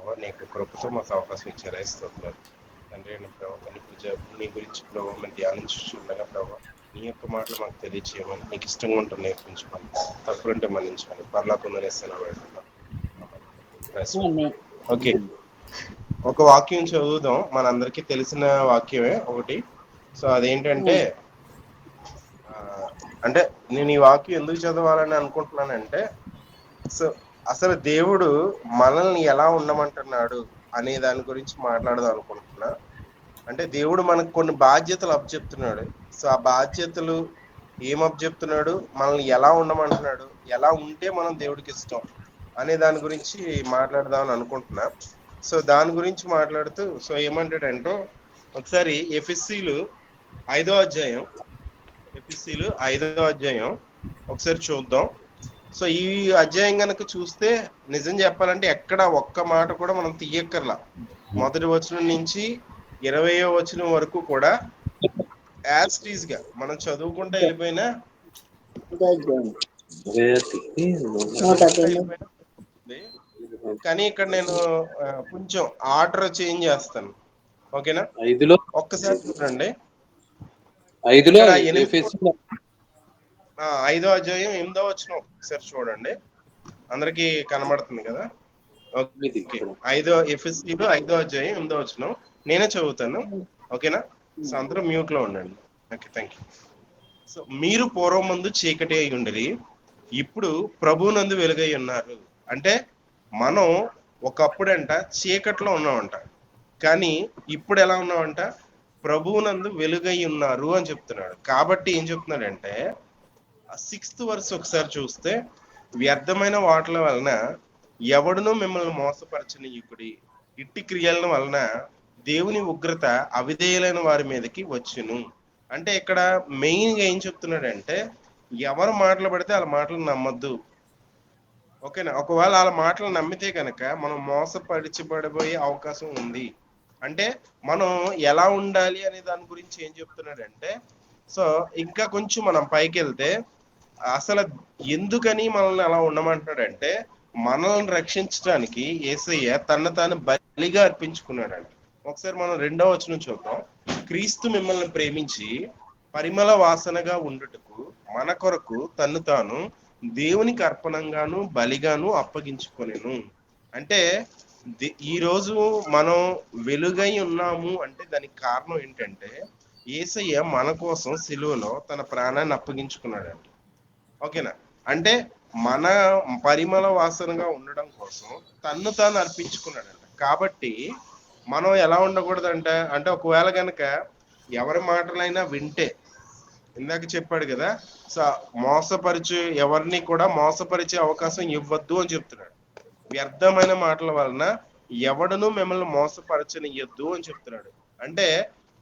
ప్రభావ నీకు కృపతో మాకు అవకాశం ఇచ్చారు. స్తోత్రాలు. తండ్రి అయిన ప్రభావ నీ పూజ నీ గురించి ప్రభావ మేము ధ్యానించుండగా ప్రభావ నీ యొక్క మాటలు మాకు తెలియచేయమని నీకు ఇష్టంగా ఉంటుంది నేర్పించమని తప్పులుంటే మన్నించమని పర్లాకుండా సెలవు ఓకే ఒక వాక్యం చదువుదాం. మనందరికీ తెలిసిన వాక్యమే ఒకటి. సో అదేంటంటే ఆ, అంటే నేను ఈ వాక్యం ఎందుకు చదవాలని అనుకుంటున్నానంటే సో అసలు దేవుడు మనల్ని ఎలా ఉండమంటున్నాడు అనే దాని గురించి మాట్లాడదాం అనుకుంటున్నా. అంటే దేవుడు మనకు కొన్ని బాధ్యతలు అప్పచెప్తున్నాడు సో ఆ బాధ్యతలు ఏం అప్పచెప్తున్నాడు మనల్ని ఎలా ఉండమంటున్నాడు? ఎలా ఉంటే మనం దేవుడికి ఇష్టం అనే దాని గురించి మాట్లాడదామని అనుకుంటున్నా. సో దాని గురించి మాట్లాడుతూ సో ఏమంటాడంటే ఒకసారి ఎఫ్ఎస్సీలు ఐదో అధ్యాయం ఎఫ్ఎస్సీలు ఐదో అధ్యాయం ఒకసారి చూద్దాం. సో ఈ అధ్యాయం కనుక చూస్తే నిజం చెప్పాలంటే ఎక్కడ ఒక్క మాట కూడా మనం తీయక్కర్లా. మొదటి వచనం నుంచి ఇరవయో వచనం వరకు కూడా యాజ్గా మనం చదువుకుంటా వెళ్ళిపోయినా కానీ ఇక్కడ నేను కొంచెం ఆర్డర్ చేంజ్ చేస్తాను. ఓకేనా? ఐదులో? ఒక్కసారి చూడండి. ఐదులో ఇక్కడ ఎనిమిది- ఎఫెసీయుల ఆ, ఐదో అధ్యాయం ఎనిమిదో వచ్చిన ఒకసారి చూడండి. అందరికి కనబడుతుంది కదా? ఐదో ఎఫ్ఎస్సీలో ఐదో అధ్యాయం ఎనిమిదో వచ్చిన నేనే చదువుతాను. ఓకేనా? సో అందరూ మ్యూట్లో ఉండండి. Okay thank you. సో మీరు పూర్వం ముందు చీకటి అయి ఉండరి. ఇప్పుడు ప్రభువునందు వెలుగై ఉన్నారు. అంటే మనం ఒకప్పుడంట చీకట్లో ఉన్నామంట. కానీ ఇప్పుడు ఎలా ఉన్నామంట? ప్రభువునందు వెలుగై ఉన్నారు అని చెప్తున్నాడు. కాబట్టి ఏం చెప్తున్నాడంటే సిక్స్త్ వర్స్ ఒకసారి చూస్తే వ్యర్థమైన వాటల వలన ఎవడునూ మిమ్మల్ని మోసపరచనీయుకుడి ఇట్టి క్రియల వలన దేవుని ఉగ్రత అవిధేయులైన వారి మీదకి వచ్చును. అంటే ఇక్కడ మెయిన్గా ఏం చెప్తున్నాడంటే ఎవరు మాటలు పడితే వాళ్ళ మాటలు నమ్మద్దు. ఓకేనా? ఒకవేళ వాళ్ళ మాటలు నమ్మితే కనుక మనం మోసపరిచిపడిపోయే అవకాశం ఉంది. అంటే మనం ఎలా ఉండాలి అనే దాని గురించి ఏం చెప్తున్నాడంటే సో ఇంకా కొంచెం మనం పైకి వెళ్తే అసలు ఎందుకని మనల్ని అలా ఉండమంటున్నాడంటే మనల్ని రక్షించడానికి ఏసయ్య తన తాను బలిగా అర్పించుకున్నాడంట. ఒకసారి మనం రెండవ వచనం చూద్దాం. క్రీస్తు మిమ్మల్ని ప్రేమించి పరిమళ వాసనగా ఉండుటకు మన కొరకు తన్ను తాను దేవునికి అర్పణంగాను బలిగాను అప్పగించుకొనెను. అంటే ఈరోజు మనం వెలుగై ఉన్నాము అంటే దానికి కారణం ఏంటంటే ఏసయ్య మన కోసం సిలువలో తన ప్రాణాన్ని అప్పగించుకున్నాడంట. ఓకేనా? అంటే మన పరిమళ వాసనగా ఉండడం కోసం తన్ను తాను అర్పించుకున్నాడంట. కాబట్టి మనం ఎలా ఉండకూడదంటే? అంటే ఒకవేళ కనుక ఎవరి మాటలైనా వింటే ఇందాక చెప్పాడు కదా సో మోసపరిచే ఎవరిని కూడా మోసపరిచే అవకాశం ఇవ్వద్దు అని చెప్తున్నాడు. వ్యర్థమైన మాటల వలన ఎవడను మిమ్మల్ని మోసపరచనియద్దు అని చెప్తున్నాడు. అంటే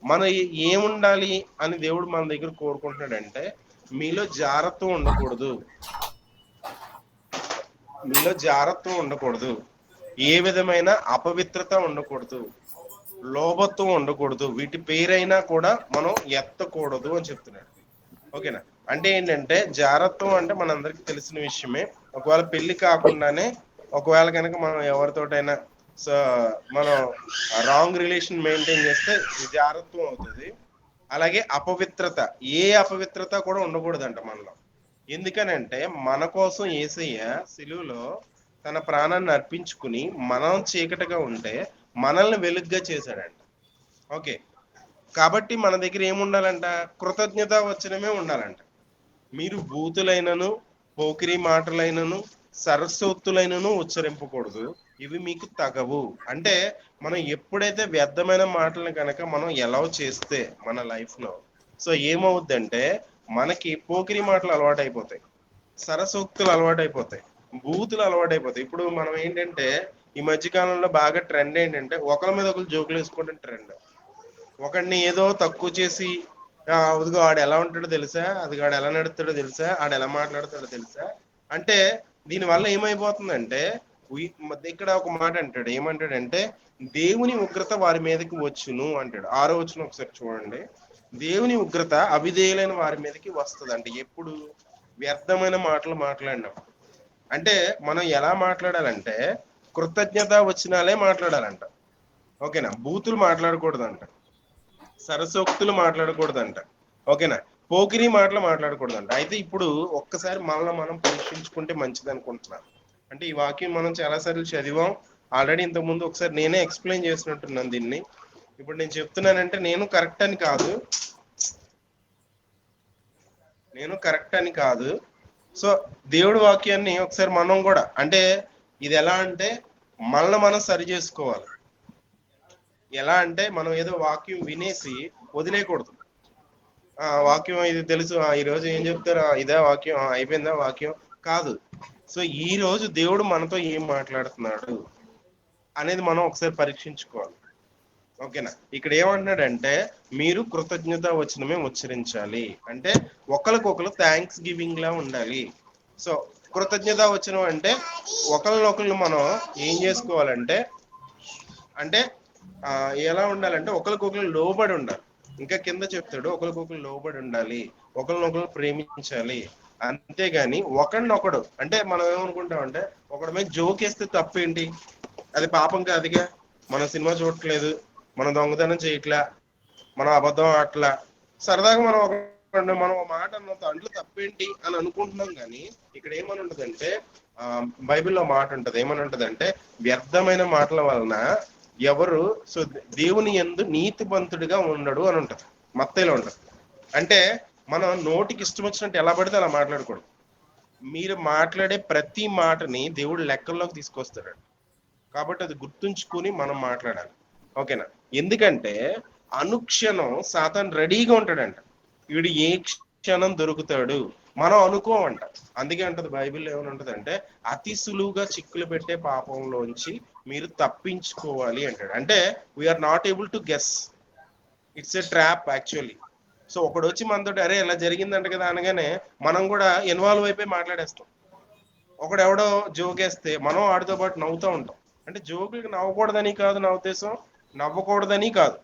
మన ఏముండాలి అని దేవుడు మన దగ్గర కోరుకుంటున్నాడంటే మీలో జాగ్రత్త ఉండకూడదు. మీలో జాగ్రత్త ఉండకూడదు. ఏ విధమైన అపవిత్రత ఉండకూడదు. లోభత్వం ఉండకూడదు. వీటి పేరైనా కూడా మనం ఎత్తకూడదు అని చెప్తున్నాడు ఓకేనా? అంటే ఏంటంటే జాగ్రత్తం అంటే మనందరికి తెలిసిన విషయమే. ఒకవేళ పెళ్ళి కాకుండానే ఒకవేళ కనుక మనం ఎవరితోటైనా సో మనం రాంగ్ రిలేషన్ మెయింటైన్ చేస్తే జాగ్రత్తం అవుతుంది. అలాగే అపవిత్రత. ఏ అపవిత్రత కూడా ఉండకూడదంట మనలో. ఎందుకనంటే మన కోసం ఏసయ్య సిలువులో తన ప్రాణాన్ని అర్పించుకుని మనం చీకటిగా ఉంటే మనల్ని వెలుగ్గా చేశాడంట. ఓకే. కాబట్టి మన దగ్గర ఏముండాలంట? కృతజ్ఞత వచ్చినమే ఉండాలంట. మీరు బూతులైనను పోకిరి మాటలైనను సరస్వత్తులైనను ఉచ్చరింపకూడదు. ఇవి మీకు తగవు. అంటే మనం ఎప్పుడైతే వ్యర్థమైన మాటలను కనుక మనం ఎలా చేస్తే మన లైఫ్లో సో ఏమవుద్దంటే మనకి పోకిరి మాటలు అలవాటైపోతాయి. సరసోక్తులు అలవాటైపోతాయి. బూతులు అలవాటైపోతాయి. ఇప్పుడు మనం ఏంటంటే ఈ మధ్యకాలంలో బాగా ట్రెండ్ ఏంటంటే ఒకరి మీద ఒకరు జోకులు వేసుకోవడం ట్రెండ్ ఒకడిని ఏదో తక్కువ చేసి అదిగో ఆడు ఎలా ఉంటాడో తెలుసా? అది ఆడు ఎలా నడుస్తాడో తెలుసా? ఆడు ఎలా మాట్లాడతాడో తెలుసా? అంటే దీనివల్ల ఏమైపోతుందంటే ఇక్కడ ఒక మాట అంటాడు. ఏమంటాడంటే దేవుని ఉగ్రత వారి మీదకి వచ్చును అంటాడు. ఆరో వచ్చును ఒకసారి చూడండి. దేవుని ఉగ్రత అవిధేయులైన వారి మీదకి వస్తుంది అంటే ఎప్పుడు? వ్యర్థమైన మాటలు మాట్లాడినప్పుడు అంటే మనం ఎలా మాట్లాడాలంటే కృతజ్ఞత వచ్చినాలే మాట్లాడాలంట. ఓకేనా? బూతులు మాట్లాడకూడదంట. సరసోక్తులు మాట్లాడకూడదంట. ఓకేనా? పోకిరి మాటలు మాట్లాడకూడదంట. అయితే ఇప్పుడు ఒక్కసారి మనల్ని మనం పరీక్షించుకుంటే మంచిది అనుకుంటున్నాను అంటే ఈ వాక్యం మనం చాలాసార్లు చదివాం. ఆల్రెడీ ఇంతకుముందు ఒకసారి నేనే ఎక్స్ప్లెయిన్ చేసినట్టున్నాను దీన్ని. ఇప్పుడు నేను చెప్తున్నానంటే నేను కరెక్ట్ అని కాదు. నేను కరెక్ట్ అని కాదు. సో దేవుడి వాక్యాన్ని ఒకసారి మనం కూడా అంటే ఇది ఎలా అంటే మనల్ని మనం సరి చేసుకోవాలి. ఎలా అంటే మనం ఏదో వాక్యం వినేసి వదిలేయకూడదు. ఆ వాక్యం ఇది తెలుసు ఆ, ఈ రోజు ఏం చెప్తారు? ఇదే వాక్యం అయిపోయిందా వాక్యం? కాదు. సో ఈ రోజు దేవుడు మనతో ఏం మాట్లాడుతున్నాడు అనేది మనం ఒకసారి పరీక్షించుకోవాలి. ఓకేనా? ఇక్కడ ఏమంటున్నాడంటే మీరు కృతజ్ఞత వచనమే ఉచ్చరించాలి. అంటే ఒకరికొకరు థ్యాంక్స్ గివింగ్ లా ఉండాలి. సో కృతజ్ఞత వచనం అంటే ఒకరినొకరు మనం ఏం చేసుకోవాలంటే అంటే ఎలా ఉండాలంటే ఒకరికొకరు లోబడి ఉండాలి. ఇంకా కింద చెప్తాడు ఒకరికొకరు లోబడి ఉండాలి. ఒకరినొకరు ప్రేమించాలి. అంతేగాని ఒకడినొకడు. అంటే మనం ఏమనుకుంటామంటే ఒకడి మీద జోక్ వేస్తే తప్పేంటి? అది పాపం కాదుగా. మనం సినిమా చూడట్లేదు. మనం దొంగతనం చేయట్లా. మనం అబద్ధం ఆడట్లా. సరదాగా మనం ఒక మనం ఒక మాట అన్న దాంట్లో తప్పేంటి అని అనుకుంటున్నాం కానీ ఇక్కడ ఏమని ఉంటదంటే ఆ, బైబిల్లో మాట ఉంటది. ఏమని ఉంటదంటే వ్యర్థమైన మాటల వలన ఎవరు సో దేవుని ఎందు నీతివంతుడిగా ఉండడు అని ఉంటది. మత్తయిలో ఉంటది. అంటే మనం నోటికి ఇష్టం వచ్చినట్టు ఎలా పడితే అలా మాట్లాడకూడదు. మీరు మాట్లాడే ప్రతి మాటని దేవుడు లెక్కల్లోకి తీసుకొస్తాడు. కాబట్టి అది గుర్తుంచుకుని మనం మాట్లాడాలి. ఓకేనా? ఎందుకంటే అనుక్షణం సాతాన్ రెడీగా ఉంటాడంట. వీడు ఏ క్షణం దొరుకుతాడు? మనం అనుకోమంట. అందుకే అంటది బైబిల్లో ఏమని ఉంటదంటే అతి సులువుగా చిక్కులు పెట్టే పాపంలోంచి మీరు తప్పించుకోవాలి అంటాడు. అంటే we're not able to guess it's a trap actually so ఒకడు వచ్చి మనతో అరే ఇలా జరిగిందంట కదా అనగానే మనం కూడా ఇన్వాల్వ్ అయిపోయి మాట్లాడేస్తాం. ఒకడు ఎవడో జోకేస్తే మనం ఆడితో పాటు నవ్వుతూ ఉంటాం. అంటే జోకులకి నవ్వకూడదని కాదు నా ఉద్దేశం నవ్వకూడదని కాదు.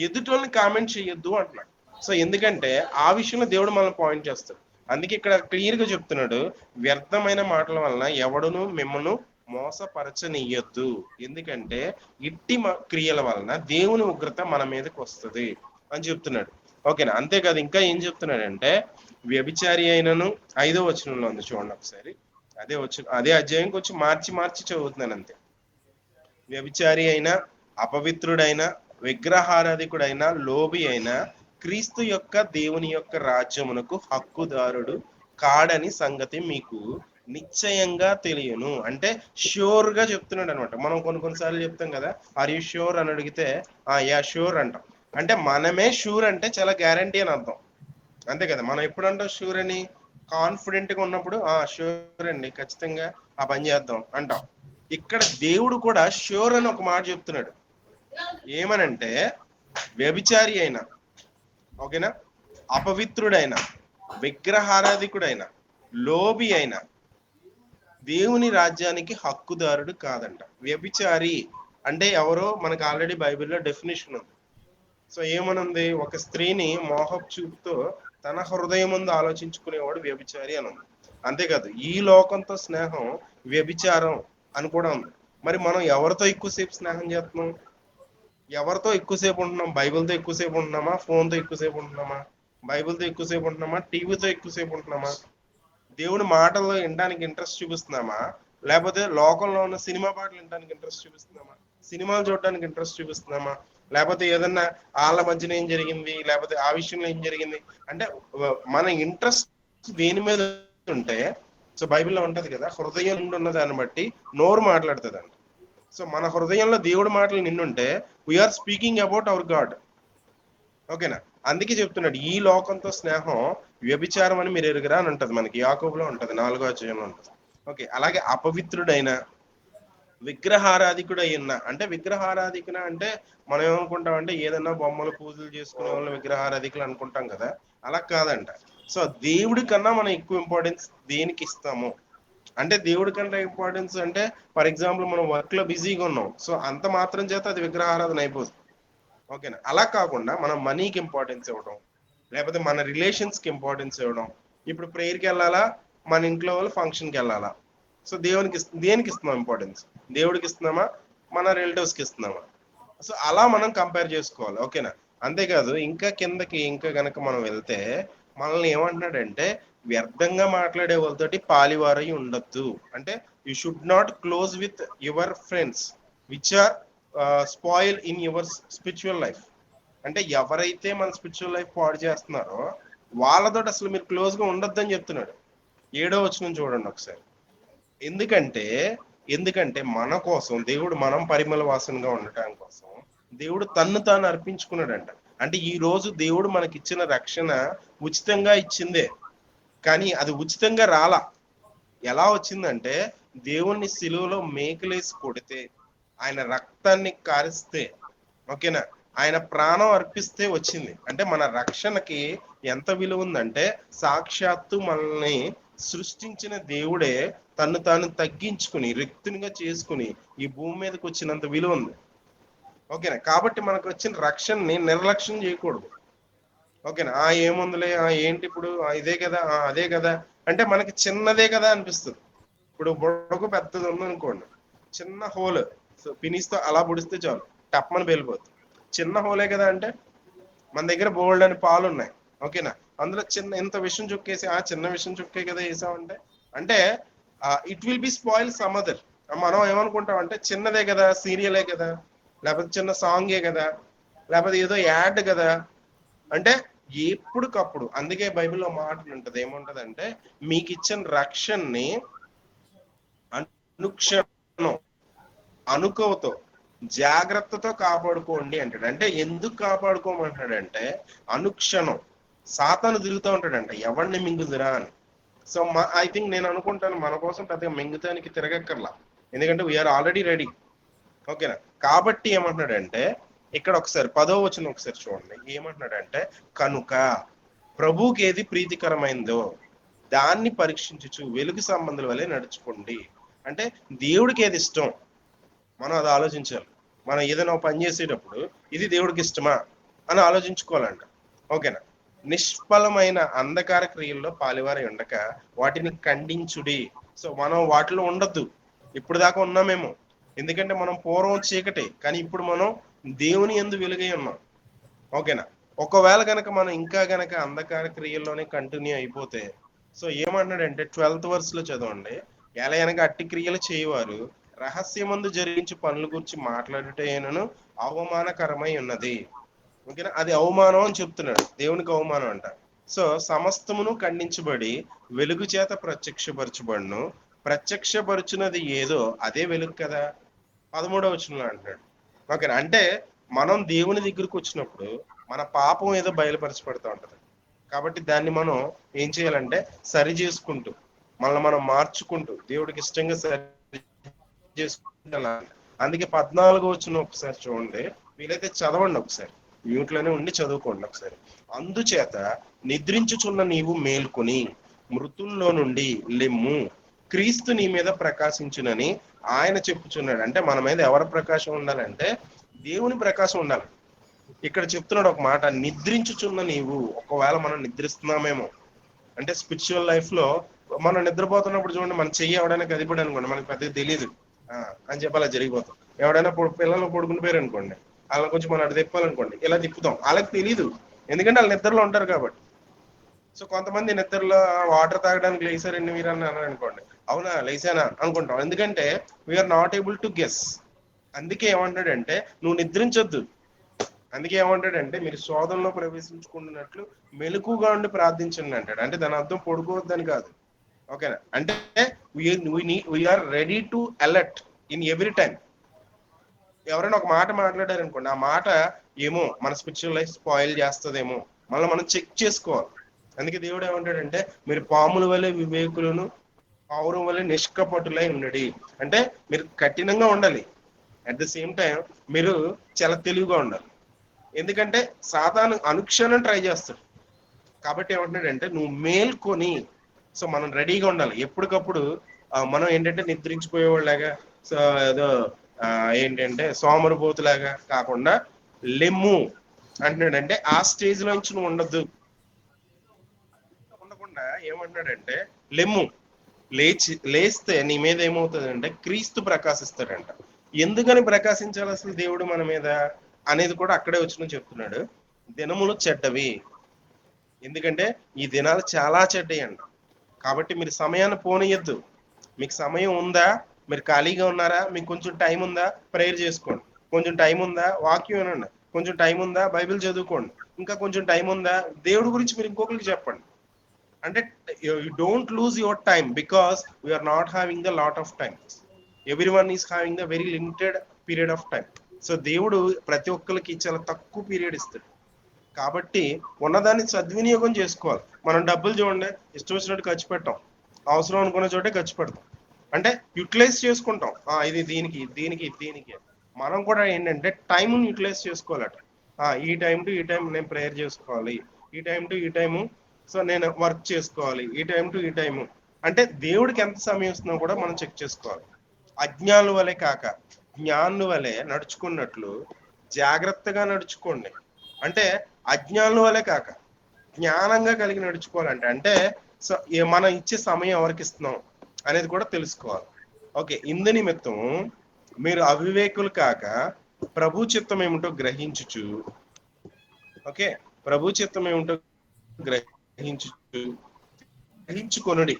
ఎదుటోళ్ళని కామెంట్ చేయొద్దు అంటున్నాడు. సో ఎందుకంటే ఆ విషయంలో దేవుడు మనల్ని పాయింట్ చేస్తాడు. అందుకే ఇక్కడ క్లియర్గా చెప్తున్నాడు వ్యర్థమైన మాటల వలన ఎవడును మిమ్మల్ని మోసపరచనియ్యొద్దు ఎందుకంటే ఇట్టి క్రియల వలన దేవుని ఉగ్రత మన మీదకి వస్తుంది అని చెప్తున్నాడు. ఓకేనా? అంతేకాదు ఇంకా ఏం చెప్తున్నాడంటే వ్యభిచారి అయినను ఐదో వచనంలో ఉంది చూడండి ఒకసారి. అదే వచ్చి అదే అధ్యాయం వచ్చి మార్చి మార్చి చదువుతున్నాను అంతే. వ్యభిచారి అయిన అపవిత్రుడైన విగ్రహారాధికుడైన లోబి అయినా క్రీస్తు యొక్క దేవుని యొక్క రాజ్యమునకు హక్కుదారుడు కాడని సంగతి మీకు నిశ్చయంగా తెలియను. అంటే ష్యూర్గా చెప్తున్నాడు అనమాట మనం కొన్ని కొన్నిసార్లు చెప్తాం కదా ఆర్ యూ షూర్ అని అడిగితే ఆ యా షూర్ అంటాం. అంటే మనమే షూర్ అంటే చాలా గ్యారంటీ అని అర్థం. అంతే కదా మనం ఎప్పుడు అంటాం షూర్ అని? కాన్ఫిడెంట్గా ఉన్నప్పుడు ఆ షూర్ అండి ఖచ్చితంగా ఆ పని చేద్దాం అంటాం. ఇక్కడ దేవుడు కూడా షూర్ అని ఒక మాట చెప్తున్నాడు. ఏమనంటే వ్యభిచారి అయిన ఓకేనా? అపవిత్రుడైన విగ్రహారాధికుడైన లోబి అయిన దేవుని రాజ్యానికి హక్కుదారుడు కాదంట. వ్యభిచారి అంటే ఎవరో? మనకు ఆల్రెడీ బైబిల్లో డెఫినేషన్ ఉంది. సో ఏమనుంది? ఒక స్త్రీని మోహపు చూపుతో తన హృదయం ముందు ఆలోచించుకునేవాడు వ్యభిచారి అని ఉంది. అంతేకాదు ఈ లోకంతో స్నేహం వ్యభిచారం అని కూడా ఉంది. మరి మనం ఎవరితో ఎక్కువసేపు స్నేహం చేస్తున్నాం? ఎవరితో ఎక్కువసేపు ఉంటున్నాం? బైబిల్తో ఎక్కువసేపు ఉంటున్నామా? ఫోన్తో ఎక్కువసేపు ఉంటున్నామా? బైబిల్తో ఎక్కువసేపు ఉంటున్నామా? టీవీతో ఎక్కువసేపు ఉంటున్నామా? దేవుని మాటలు వినడానికి ఇంట్రెస్ట్ చూపిస్తున్నామా? లేకపోతే లోకంలో ఉన్న సినిమా పాటలు వినడానికి ఇంట్రెస్ట్ చూపిస్తున్నామా? సినిమాలు చూడడానికి ఇంట్రెస్ట్ చూపిస్తున్నామా? లేకపోతే ఏదన్నా వాళ్ళ మధ్యన ఏం జరిగింది? లేకపోతే ఆ విషయంలో ఏం జరిగింది? అంటే మన ఇంట్రెస్ట్ దేని మీద ఉంటే సో బైబిల్లో ఉంటది కదా హృదయం నుండి ఉన్న దాన్ని బట్టి నోరు మాట్లాడుతుంది అంట సో మన హృదయంలో దేవుడి మాటలు నిన్నుంటే we're speaking about our God ఓకేనా? అందుకే చెప్తున్నాడు ఈ లోకంతో స్నేహం వ్యభిచారం అని మీరు ఎరుగురా అని ఉంటది మనకి. యాకోబులో ఉంటది నాలుగో అధ్యాయంలో ఉంటది. ఓకే అలాగే అపవిత్రుడైన విగ్రహారాధికుడు అయ్యున్న అంటే విగ్రహారాధికున అంటే మనం ఏమనుకుంటాం అంటే ఏదన్నా బొమ్మలు పూజలు చేసుకునే వాళ్ళు విగ్రహారాధికులు అనుకుంటాం కదా అలా కాదంట. సో దేవుడి కన్నా మనం ఎక్కువ ఇంపార్టెన్స్ దేనికి ఇస్తాము? అంటే దేవుడి కంటే ఇంపార్టెన్స్ అంటే ఫర్ ఎగ్జాంపుల్ మనం వర్క్లో బిజీగా ఉన్నాం సో అంత మాత్రం చేత అది విగ్రహారాధన అయిపోతుంది ఓకేనా అలా కాకుండా మనం మనీకి ఇంపార్టెన్స్ ఇవ్వడం లేకపోతే మన రిలేషన్స్కి ఇంపార్టెన్స్ ఇవ్వడం ఇప్పుడు ప్రేయర్కి వెళ్ళాలా? మన ఇంట్లో వాళ్ళు ఫంక్షన్కి వెళ్ళాలా? సో దేవునికి దేనికి ఇస్తున్నాం ఇంపార్టెన్స్ దేవుడికి ఇస్తున్నామా మన రిలేటివ్స్కి ఇస్తున్నామా సో అలా మనం కంపేర్ చేసుకోవాలి. ఓకేనా? అంతేకాదు ఇంకా కిందకి ఇంకా గనక మనం వెళ్తే మనల్ని ఏమంటున్నాడంటే వ్యర్థంగా మాట్లాడే వాళ్ళతోటి పాలివారై ఉండొద్దు. అంటే you should not close with your friends which are spoil in your spiritual life అంటే ఎవరైతే మన స్పిరిచువల్ లైఫ్ పాడు చేస్తున్నారో వాళ్ళతో అసలు మీరు క్లోజ్గా ఉండొద్దని చెప్తున్నాడు. ఏడో వచ్చిన చూడండి ఒకసారి. ఎందుకంటే ఎందుకంటే మన కోసం దేవుడు మనం పరిమళ వాసనగా ఉండటం కోసం దేవుడు తన్ను తాను అర్పించుకున్నాడంట. అంటే ఈ రోజు దేవుడు మనకి ఇచ్చిన రక్షణ ఉచితంగా ఇచ్చిందే. కానీ అది ఉచితంగా రాలా. ఎలా వచ్చిందంటే దేవుణ్ణి సిలువలో మేకలేసి కొడితే ఆయన రక్తాన్ని కారిస్తే ఓకేనా? ఆయన ప్రాణం అర్పిస్తే వచ్చింది. అంటే మన రక్షణకి ఎంత విలువ ఉందంటే సాక్షాత్తు మనల్ని సృష్టించిన దేవుడే తను తాను తగ్గించుకుని రిక్తునిగా చేసుకుని ఈ భూమి మీదకి వచ్చినంత విలువ ఉంది. ఓకేనా? కాబట్టి మనకు వచ్చిన రక్షణని నిర్లక్ష్యం చేయకూడదు. ఓకేనా? ఆ ఏముందిలే? ఆ ఏంటి ఇప్పుడు? ఇదే కదా? ఆ అదే కదా? అంటే మనకి చిన్నదే కదా అనిపిస్తుంది. ఇప్పుడు బుడకు పెద్దది ఉంది అనుకోండి. చిన్న హోల్. సో పినిస్తో అలా పుడిస్తే చాలు. టప్మని వెళ్ళిపోతుంది చిన్న హోలే కదా అంటే మన దగ్గర బోల్డ్ అని పాలు ఉన్నాయి ఓకేనా? అందులో చిన్న ఇంత విషయం చుక్కేసి ఆ చిన్న విషయం చుక్కే కదా వేసామంటే అంటే it will be spoil some other మనం ఏమనుకుంటాం అంటే చిన్నదే కదా సీరియలే కదా లేకపోతే చిన్న సాంగే కదా లేకపోతే ఏదో యాడ్ కదా. అంటే ఎప్పటికప్పుడు అందుకే బైబిల్లో మాట ఉంటది. ఏముంటది అంటే మీకు ఇచ్చిన రక్షణని అనుక్షణం అనుకోతో జాగ్రత్తతో కాపాడుకోండి అంటాడు. అంటే ఎందుకు కాపాడుకోమంటాడంటే అనుక్షణం. సాతాను తిరుగుతూ ఉంటాడంట ఎవరిని మింగుదురా అని. సో ఐ థింక్ నేను అనుకుంటాను మన కోసం పెద్దగా మింగుతానికి తిరగక్కర్లా. ఎందుకంటే వీఆర్ ఆల్రెడీ రెడీ ఓకేనా కాబట్టి ఏమంటున్నాడంటే ఇక్కడ ఒకసారి పదో వచ్చిన ఒకసారి చూడండి. ఏమంటున్నాడంటే కనుక ప్రభుకి ఏది ప్రీతికరమైందో దాన్ని పరీక్షించచ్చు వెలుగు సంబంధాల వల్లే నడుచుకోండి. అంటే దేవుడికి ఏది ఇష్టం? మనం అది ఆలోచించాలి. మనం ఏదైనా పని చేసేటప్పుడు ఇది దేవుడికి ఇష్టమా అని ఆలోచించుకోవాలంట. ఓకేనా నిష్ఫలమైన అంధకార క్రియల్లో పాలివారి ఉండక వాటిని ఖండించుడి. సో మనం వాటిలో ఉండద్దు. ఇప్పుడు దాకా ఉన్నామేమో ఎందుకంటే మనం పూర్వం చీకటి కానీ ఇప్పుడు మనం దేవుని ఎందు వెలుగై ఉన్నాం. ఓకేనా? ఒకవేళ కనుక మనం ఇంకా గనక అంధకార క్రియల్లోనే కంటిన్యూ అయిపోతే సో ఏమంటున్నాడంటే ట్వెల్త్ వర్స్లో చదవండి. ఎలా గనక అట్టి క్రియలు చేయవారు రహస్యమందు జరిగించి పనుల గురించి మాట్లాడుటేనను అవమానకరమై ఉన్నది. ఓకేనా? అది అవమానం అని చెప్తున్నాడు. దేవునికి అవమానం అంట. సో సమస్తమును ఖండించబడి వెలుగు చేత ప్రత్యక్షపరచబడును. ప్రత్యక్షపరుచున్నది ఏదో అదే వెలుగు కదా? పదమూడవ వచనంలో అంటున్నాడు. ఓకేనా? అంటే మనం దేవుని దగ్గరకు వచ్చినప్పుడు మన పాపం ఏదో బయలుపరచబడుతూ ఉంటది. కాబట్టి దాన్ని మనం ఏం చేయాలంటే సరి చేసుకుంటూ మనల్ని మనం మార్చుకుంటూ దేవుడికి ఇష్టంగా సరి చేసుకుంటూ అందుకే పద్నాలుగు వచ్చిన ఒకసారి చూడండి. వీలైతే చదవండి ఒకసారి. మ్యూట్లోనే ఉండి చదువుకోండి ఒకసారి. అందుచేత నిద్రించుచున్న నీవు మేల్కొని మృతుల్లో నుండి లెమ్ము క్రీస్తు నీ మీద ప్రకాశించునని ఆయన చెప్పుచున్నాడు. అంటే మన మీద ఎవరి ప్రకాశం ఉండాలంటే దేవుని ప్రకాశం ఉండాలి. ఇక్కడ చెప్తున్నాడు ఒక మాట నిద్రించుచున్న నీవు ఒకవేళ మనం నిద్రిస్తున్నామేమో. అంటే స్పిరిచువల్ లైఫ్లో మనం నిద్రపోతున్నప్పుడు చూడండి మనం చెయ్యి ఎవడైనా కదిపాడు అనుకోండి మనకి పెద్దగా తెలియదు ఆ, అని చెప్పి అలా జరిగిపోతాం. ఎవడైనా పిల్లలు పడుకుని పోయారు అనుకోండి అలా కొంచెం మనం అటు తిప్పాలనుకోండి ఇలా తిప్పుతాం. వాళ్ళకి తెలియదు ఎందుకంటే వాళ్ళు నిద్రలో ఉంటారు కాబట్టి. సో కొంతమంది నిద్రలో వాటర్ తాగడానికి లేసారండి మీరు అని అన్నారు అనుకోండి. అవునా లేచానా అనుకుంటాం. ఎందుకంటే we're not able to guess అందుకే ఏమంటాడంటే నువ్వు నిద్రించొద్దు. అందుకే ఏమంటాడంటే మీరు శోధంలో ప్రవేశించుకుంటున్నట్లు మెలకుగా ఉండి ప్రార్థించండి అంటాడు. అంటే దాని అర్థం పొడుకోవద్దని కాదు. ఓకేనా? అంటే we're ready to alert in every time ఎవరైనా ఒక మాట మాట్లాడారు అనుకోండి ఆ మాట ఏమో మన స్పిరిచువల్ లైఫ్ స్పాయిల్ చేస్తుందేమో. మళ్ళీ మనం చెక్ చేసుకోవాలి. అందుకే దేవుడు ఏమంటాడంటే మీరు పాముల వలె వివేకులను పౌరం వల్లే నిష్కపటులై ఉండడి. అంటే మీరు కఠినంగా ఉండాలి. అట్ ద సేమ్ టైం మీరు చాలా తెలివిగా ఉండాలి. ఎందుకంటే సాధారణ అనుక్షణం ట్రై చేస్తాడు. కాబట్టి ఏమంటున్నాడంటే నువ్వు మేల్కొని సో మనం రెడీగా ఉండాలి. ఎప్పటికప్పుడు మనం ఏంటంటే నిద్రించిపోయేవాళ్ళగా సో ఏదో ఏంటంటే సోమరుపోతులాగా కాకుండా లెమ్ము అంటున్నాడంటే ఆ స్టేజ్లో నుంచి నువ్వు ఉండద్దు. ఉండకుండా ఏమంటున్నాడంటే లెమ్ము లేచి లేస్తే నీ మీద ఏమవుతుందంటే క్రీస్తు ప్రకాశిస్తాడంట. ఎందుకని ప్రకాశించాలి అసలు దేవుడు మన మీద అనేది కూడా అక్కడే వచ్చిన చెప్తున్నాడు. దినములు చెడ్డవి. ఎందుకంటే ఈ దినాలు చాలా చెడ్డవి అంట. కాబట్టి మీరు సమయాన్ని పోనీయద్దు. మీకు సమయం ఉందా? మీరు ఖాళీగా ఉన్నారా? మీకు కొంచెం టైం ఉందా? ప్రేయర్ చేసుకోండి. కొంచెం టైం ఉందా? వాక్యం వినండి. కొంచెం టైం ఉందా? బైబిల్ చదువుకోండి. ఇంకా కొంచెం టైం ఉందా? దేవుడి గురించి మీరు ఇంకొకరికి చెప్పండి. అంటే you don't lose your time because we're not having the lot of time everyone is having the very limited period of time. So దేవుడు ప్రతి ఒక్కరికి చాలా తక్కువ పీరియడ్ ఇస్తాడు. కాబట్టి ఉన్నదాన్ని సద్వినియోగం చేసుకోవాలి. మనం డబ్బులు చూడండి ఇష్టం వచ్చినట్టు ఖర్చు పెట్టాం. అవసరం అనుకున్న చోటే ఖర్చు పెడతాం. అంటే యూటిలైజ్ చేసుకుంటాం. ఇది దీనికి దీనికి దీనికి. మనం కూడా ఏంటంటే టైంను యూటిలైజ్ చేసుకోవాలట. ఈ టైం టు ఈ టైం నేను ప్రేయర్ చేసుకోవాలి. ఈ టైం టు ఈ టైము సో నేను వర్క్ చేసుకోవాలి. ఈ టైం టు ఈ టైము అంటే దేవుడికి ఎంత సమయం ఇస్తున్నా కూడా మనం చెక్ చేసుకోవాలి. అజ్ఞానుల వలె కాక జ్ఞానుల వలె నడుచుకున్నట్లు జాగ్రత్తగా నడుచుకోండి. అంటే అజ్ఞానుల వలె కాక జ్ఞానంగా కలిగి నడుచుకోవాలంటే అంటే సో మనం ఇచ్చే సమయం ఎవరికి ఇస్తున్నాం? అనేది కూడా తెలుసుకోవాలి. ఓకే ఇందు నిమిత్తం మీరు అవివేకులు కాక ప్రభు చిత్తం ఏమిటో గ్రహించుచు. ఓకే ప్రభు చిత్తం ఏమిటో గ్రహించుచు. గ్రహించుకొనుడి.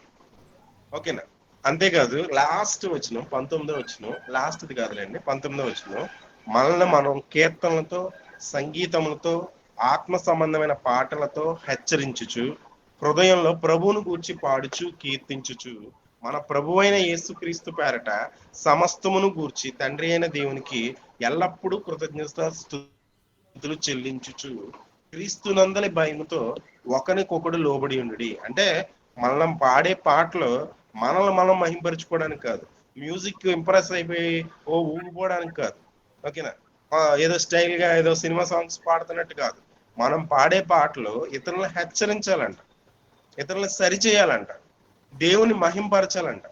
ఓకేనా? అంతేకాదు లాస్ట్ వచ్చిన పంతొమ్మిదో వచ్చిన లాస్ట్ది కాదులేండి పంతొమ్మిదో వచ్చిన మనల్ని మనం కీర్తనలతో సంగీతములతో ఆత్మ సంబంధమైన పాటలతో హెచ్చరించుచు హృదయంలో ప్రభువును గూర్చి పాడుచు కీర్తించుచు. మన ప్రభు అయిన యేసుక్రీస్తు పేరట సమస్తమును గూర్చి తండ్రి అయిన దేవునికి ఎల్లప్పుడూ కృతజ్ఞత స్థుతులు చెల్లించుచు క్రీస్తునందలి భయముతో ఒకరికొకడు లోబడి ఉండి అంటే మనం పాడే పాటలు మనల్ని మనం మహింపరచుకోవడానికి కాదు. మ్యూజిక్ ఇంప్రెస్ అయిపోయి ఓ ఊగిపోవడానికి కాదు. ఓకేనా? ఏదో స్టైల్గా ఏదో సినిమా సాంగ్స్ పాడుతున్నట్టు కాదు. మనం పాడే పాటలు ఇతరులను హెచ్చరించాలంట. ఇతరులను సరిచేయాలంట దేవుని మహింపరచాలంట.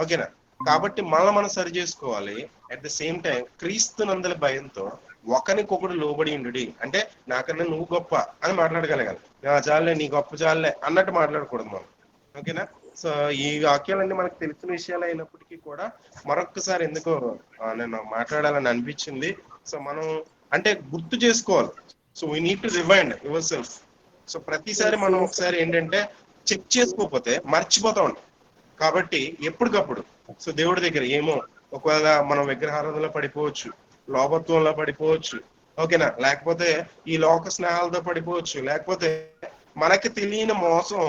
ఓకేనా? కాబట్టి మనల్ని మనం సరి చేసుకోవాలి. అట్ ద సేమ్ టైం క్రీస్తు నందల భయంతో ఒకరికొకడు లోబడి ఉండు అంటే నాకన్నా నువ్వు గొప్ప అని మాట్లాడగలగాలి. నా చాలే నీ గొప్ప చాలే అన్నట్టు మాట్లాడకూడదు మనం. ఓకేనా? సో ఈ వాక్యాలన్నీ మనకు తెలిసిన విషయాలు అయినప్పటికీ కూడా మరొక్కసారి ఎందుకో నేను మాట్లాడాలని అనిపించింది. సో మనం అంటే గుర్తు చేసుకోవాలి. So we need to remind yourself so ప్రతిసారి మనం ఒకసారి ఏంటంటే చెక్ చేసుకోకపోతే మర్చిపోతా ఉంటాం. కాబట్టి ఎప్పటికప్పుడు సో దేవుడి దగ్గర ఏమో ఒకవేళ మనం విగ్రహారాధనలో పడిపోవచ్చు లోభత్వంలో పడిపోవచ్చు ఓకేనా? లేకపోతే ఈ లోక స్నేహాలతో పడిపోవచ్చు లేకపోతే మనకి తెలియని మోసం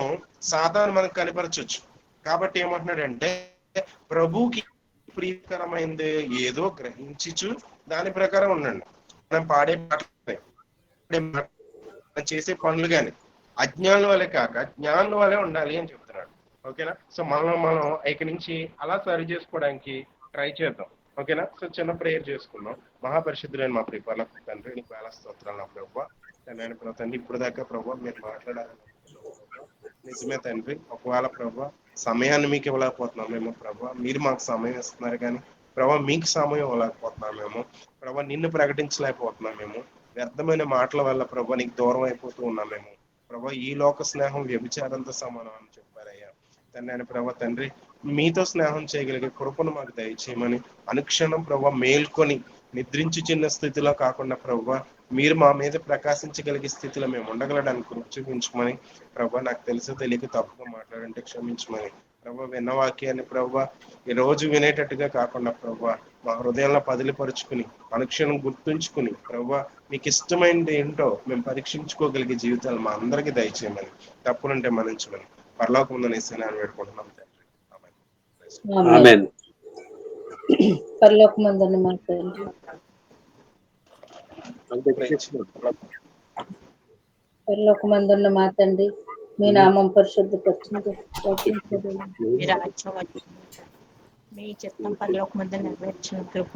సాధారణ మనకు కనిపరచవచ్చు కాబట్టి ఏమంటున్నాడంటే ప్రభుకి ప్రియకరమైంది ఏదో గ్రహించుచు దాని ప్రకారం ఉండండి. మనం పాడే పాటలు మనం చేసే పనులు కానీ అజ్ఞానుల వలె కాక జ్ఞానుల వలె ఉండాలి అని చెప్తున్నాడు. ఓకేనా? సో మనం మనం ఇక్కడి నుంచి అలా సరి చేసుకోవడానికి ట్రై చేద్దాం. ఓకేనా? సో చిన్న ప్రేయర్ చేసుకున్నాం మహాపరిశుద్ధులైన మా ప్రిపాల తండ్రి నీకు వేల స్తోత్రాలు నా ప్రభావ తండ్రి తండ్రి ఇప్పుడు దాకా ప్రభు మీరు మాట్లాడాలి నిజమే తండ్రి ఒకవేళ ప్రభా సమయాన్ని మీకు ఇవ్వలేకపోతున్నాం మేము ప్రభు. మీరు మాకు సమయం ఇస్తున్నారు కానీ ప్రభా మీకు సమయం ఇవ్వలేకపోతున్నాం మేము. ప్రభా నిన్ను ప్రకటించలేకపోతున్నాం మేము. వ్యర్థమైన మాటల వల్ల ప్రభా నీకు దూరం అయిపోతూ ఉన్నాం మేము. ప్రభా ఈ లోక స్నేహం వ్యభిచారంతో సమానం అని చెప్పారయ్యా. తండ్రి అని ప్రభా తండ్రి మీతో స్నేహం చేయగలిగే కృపను మాకు దయచేయమని అనుక్షణం ప్రభా మేల్కొని నిద్రించి చిన్న స్థితిలో కాకుండా ప్రభా మీరు మా మీద ప్రకాశించగలిగే స్థితిలో మేము ఉండగలడానికి కృప చూపించమని ప్రభా నాకు తెలిసో తెలియక తప్పుగా మాట్లాడంటే క్షమించమని ప్రభా విన్న వాక్యాన్ని ప్రభా ఈ రోజు వినేటట్టుగా కాకుండా ప్రభా మా హృదయంలో పదిలిపరుచుకుని అనుక్షణం గుర్తుంచుకుని ప్రభా మీకు ఇష్టమైనది ఏంటో మేము పరీక్షించుకోగలిగే జీవితాలు మా అందరికీ దయచేయమని తప్పులుంటే మన్నించమని పరలోకం ఉందని ఇస్తున్నాను వేడుకుంటున్నాం తండ్రి. పరలోకమందున్న మా తండ్రి. పరలోకమందున్న మా తండ్రి. మీ నామం పరిశుద్ధ పచ్చింది మీ రాజ్యం వచ్చింది మీ చిత్తం పరలోక మంది నెరవేర్చిన కృప